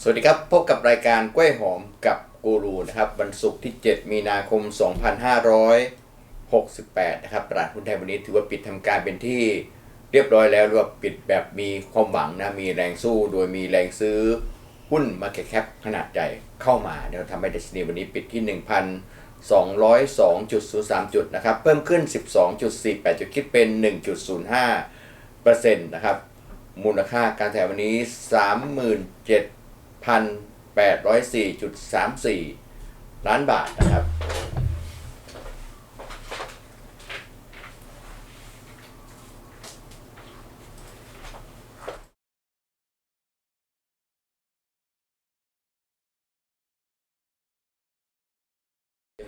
สวัสดีครับ พบกับรายการกล้วยหอมกับกูรูนะครับวันศุกร์ที่ 7 มีนาคม 2568 นะครับตลาดหุ้นไทยวันนี้ถือว่าปิดทำการเป็นที่เรียบร้อยแล้วหรือว่าปิดแบบมีความหวังนะมีแรงสู้โดยมีแรงซื้อหุ้นมาแคปขนาดใหญ่เข้ามาเนี่ยทำให้ดัชนีวันนี้ปิดที่ 1,202.03 จุดนะครับเพิ่มขึ้น 12.48 จุดคิดเป็น 1.05เปอร์เซ็นต์นะครับมูลค่าการแถมวันนี้ 37,804.34 ล้านบาทนะครับ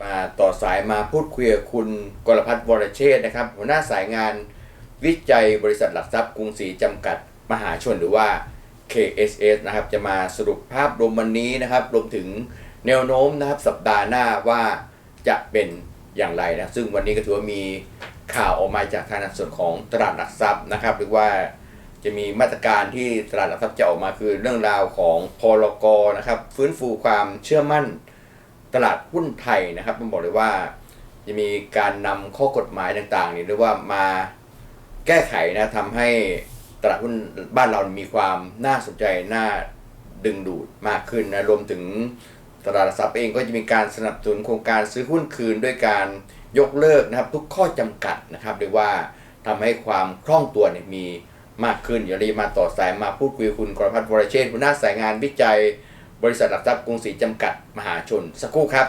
มาต่อสายมาพูดคุยกับคุณกรพัฒน์วรเชษนะครับ หัวหน้าสายงานวิจัยบริษัทหลักทรัพย์กรุงศรีจำกัดมหาชนหรือว่า KSS นะครับจะมาสรุปภาพรวมวันนี้นะครับ รวมถึงแนวโน้มนะครับสัปดาห์หน้าว่าจะเป็นอย่างไรนะซึ่งวันนี้ก็ถือว่ามีข่าวออกมาจากทางส่วนของตลาดหลักทรัพย์นะครับหรือว่าจะมีมาตรการที่ตลาดหลักทรัพย์จะออกมาคือเรื่องราวของพลกนะครับฟื้นฟูความเชื่อมั่นตลาดหุ้นไทยนะครับต้องบอกเลยว่าจะมีการนำข้อกฎหมายต่างๆนี่เรียกว่ามาแก้ไขนะทำให้ ตลาดหุ้นบ้านเรามีความน่าสนใจน่าดึงดูดมากขึ้นนะรวมถึงตลาดหลักทรัพย์เองก็จะมีการสนับสนุนโครงการซื้อหุ้นคืนด้วยการยกเลิกนะครับทุกข้อจำกัดนะครับเรียกว่าทำให้ความคล่องตัวเนี่ยมีมากขึ้นอย่ารีบมาต่อสายมาพูดคุยกับคุณกรพัฒน์วรเชษฐ์หัวหน้าสายงานวิจัย บริษัทหลักทรัพย์กรุงศรีจำกัดมหาชน สักครู่ครับ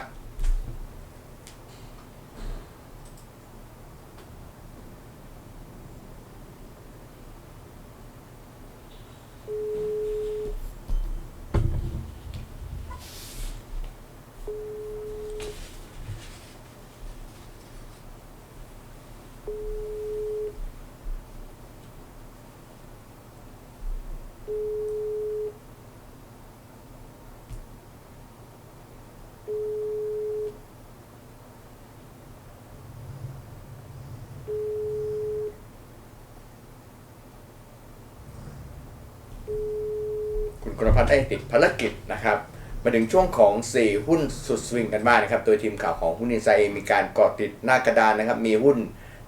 คุณ กรพัฒน์ได้ติดภารกิจนะครับ มาถึงช่วงของ 4 หุ้นสุดสวิงกันบ้างนะครับ โดยทีมข่าวของหุ้นอินไซด์มีการเกาะติดหน้ากระดานนะครับ มีหุ้น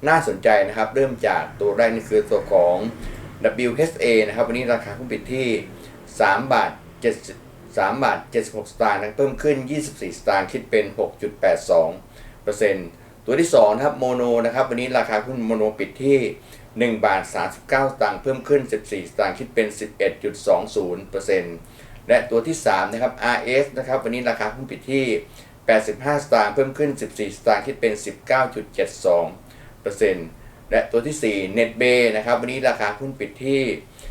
น่าสนใจนะครับ เริ่มจากตัวแรกนี่คือตัวของ WHA นะครับ วันนี้ราคาหุ้นปิดที่ 3 บาท7 3บาท76 สตางค์เพิ่มขึ้น 24 สตางค์คิดเป็น 6.82เปอร์เซ็นต์ ตัวที่2นะครับโมโนนะครับวันนี้ราคาหุ้นโมโนปิดที่ 1 บาท 39สตางค์เพิ่มขึ้น 14สตางค์คิดเป็น 11.20%และตัวที่3นะครับ RS นะครับวันนี้ราคาหุ้นปิดที่ 85 สตางค์เพิ่มขึ้น 14 สตางค์คิดเป็น 19.72%และตัวที่ 4 NetBay นะครับวันนี้ราคาหุ้นปิดที่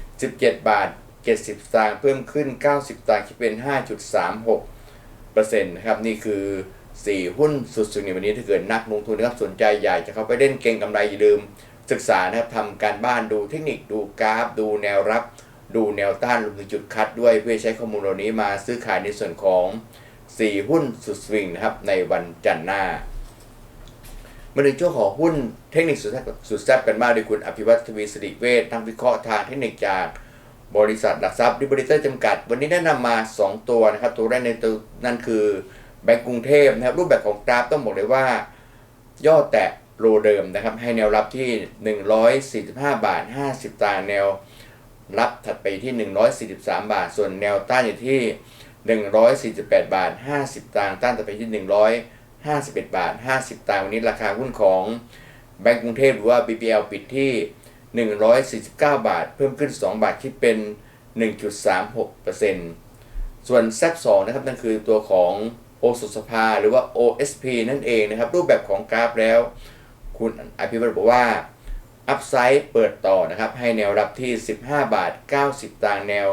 17 บาท 70 สตางค์เพิ่มขึ้น 90 สตางค์คิดเป็น 5.36%นะครับนี่คือ 4 หุ้นสุดสุดในวันนี้ถ้าเกิดนักลงทุนนะครับสนใจอยากจะเข้าไปเล่นเก็งกำไรอย่าลืม ศึกษานะครับทำการบ้านดูเทคนิคดูกราฟ ดูแนวรับ ดูแนวต้านรวมถึงจุดคัดด้วยเพื่อใช้ข้อมูลเหล่านี้มาซื้อขายในส่วนของ 4 หุ้นสุดสวิงนะครับในวันจันทร์หน้ามาถึงช่วงของหุ้นเทคนิคสุดแซ่บสุดแซ่บกันบ้างโดยคุณอภิวัตทวีสิริเวชนักวิเคราะห์ทางเทคนิคจากบริษัทหลักทรัพย์ดิบริเตอร์จำกัด วันนี้แนะนำมา 2 ตัวนะครับ ตัวแรกในตัวนั่นคือ แบงก์กรุงเทพนะครับรูปแบบของกราฟต้องบอกเลยว่า ย่อแตะโลเดิมนะครับ ให้แนวรับที่ 145 บาท 50สตางแนวรับถัดไปที่ 143 บาท ส่วนแนวต้านอยู่ที่ 148 บาท 50สตางต้านถัดไปที่ 151 บาท 50สตางวันนี้ราคาหุ้นของแบงก์กรุงเทพหรือว่า BBL ปิดที่ 149 บาท เพิ่มขึ้น 2 บาทคิดเป็น 1.36%ส่วนแซบ2นะครับนั่นคือตัวของ โอสุสภาหรือว่า OSP นั่นเองนะครับ รูปแบบของกราฟแล้ว คุณอภิวัตบอกว่าอัพไซด์เปิดต่อนะครับ ให้แนวรับที่ 15 บาท 90ตางแนว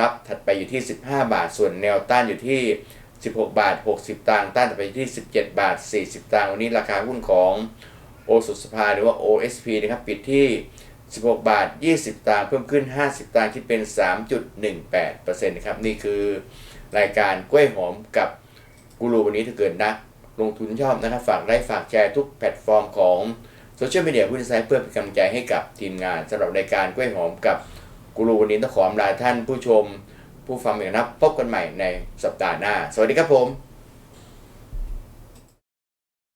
รับถัดไปอยู่ที่ 15 บาท ส่วนแนวต้านอยู่ที่ 16 บาท 60ตางต้านถัดไปที่ 17 บาท 40ตางวันนี้ราคาหุ้นของโอสุสภาหรือว่า OSP นะครับปิดที่ 16 บาท 20ตางเพิ่มขึ้น 50ตางค์คิดเป็น 3.18%นะครับนี่คือรายการกล้วยหอมกับ กูรูวันนี้ถ้าเกิดนัก ลงทุนชอบนะครับ ฝากไลค์ฝากแชร์ทุกแพลตฟอร์มของโซเชียลมีเดียหุ้นไซต์เพื่อเป็นกำลังใจให้กับทีมงานสำหรับรายการกล้วยหอมกับกูรูวันนี้ต้องขออำลาท่านผู้ชม ผู้ฟังอีกนะครับพบกันใหม่ในสัปดาห์หน้า สวัสดีครับผม